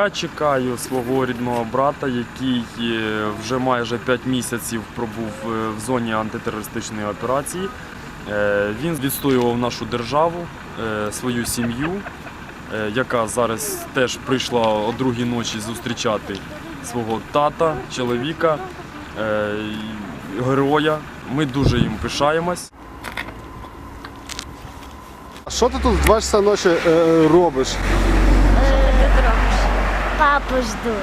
Я чекаю свого рідного брата, який е, вже майже 5 місяців пробув е, в зоні антитерористичної операції. Е, Він відстоював нашу державу, свою сім'ю, яка зараз теж прийшла о другій ночі зустрічати свого тата, чоловіка, героя. Ми дуже їм пишаємось. А що ти тут в 2 часа ночі е, робиш? Папу жду.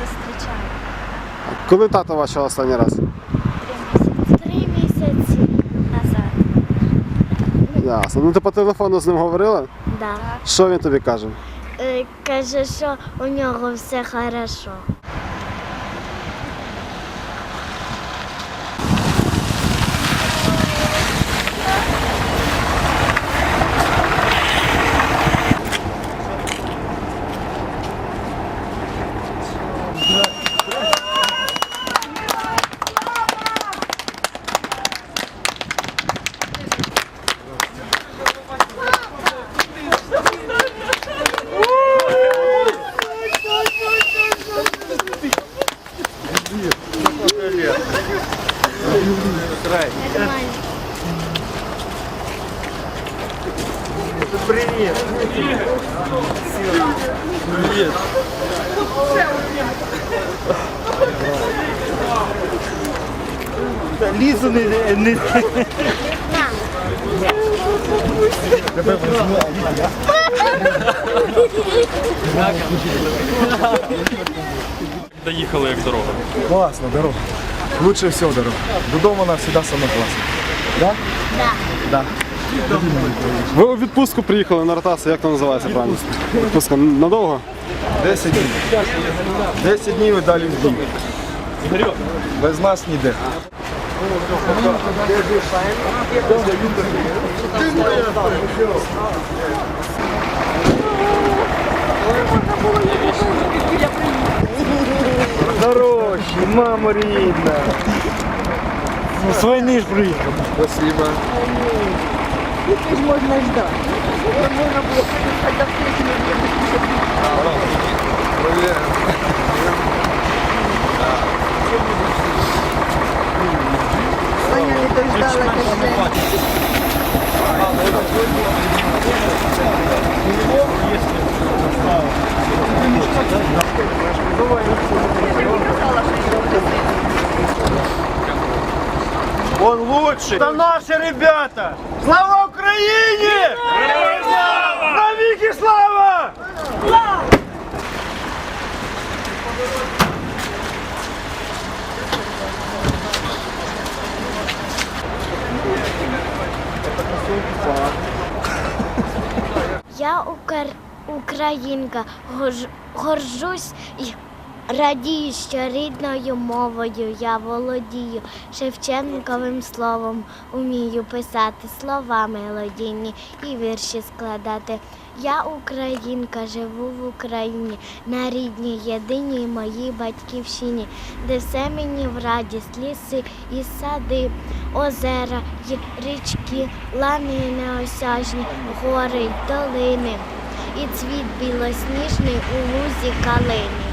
Зустрічаю. Коли тата ваша останній раз? Три місяці назад. Ясно. Ну ти по телефону з ним говорила? Да. Що він тобі каже? Е, Каже, що у нього все хорошо. Нормально. Лізу не, не На. Доїхали як дорога. класно, дорога. Лучше всього дорога. Додому нам завжди саме класно. Да? Да. Да. Ви у відпустку приїхали на ротацію, як то називається правильно? Відпустка надовго? 10 днів. 10 днів і далі в дім. Без нас ніде. Хороший, мама рідна. Ну, з війни ж приїхав. Спасибо. Он лучший. Это наши ребята. Слава Украине! Слава! Навіки слава! Я укр... українка, горж... горжусь і радію, що рідною мовою я володію. Шевченковим словом умію писати слова мелодійні і вірші складати. Я українка, живу в Україні, на рідній, єдиній моїй батьківщині, де все мені в радість, ліси і сади, озера й річки, лани неосяжні, гори й долини, і цвіт білосніжний у лузі калини.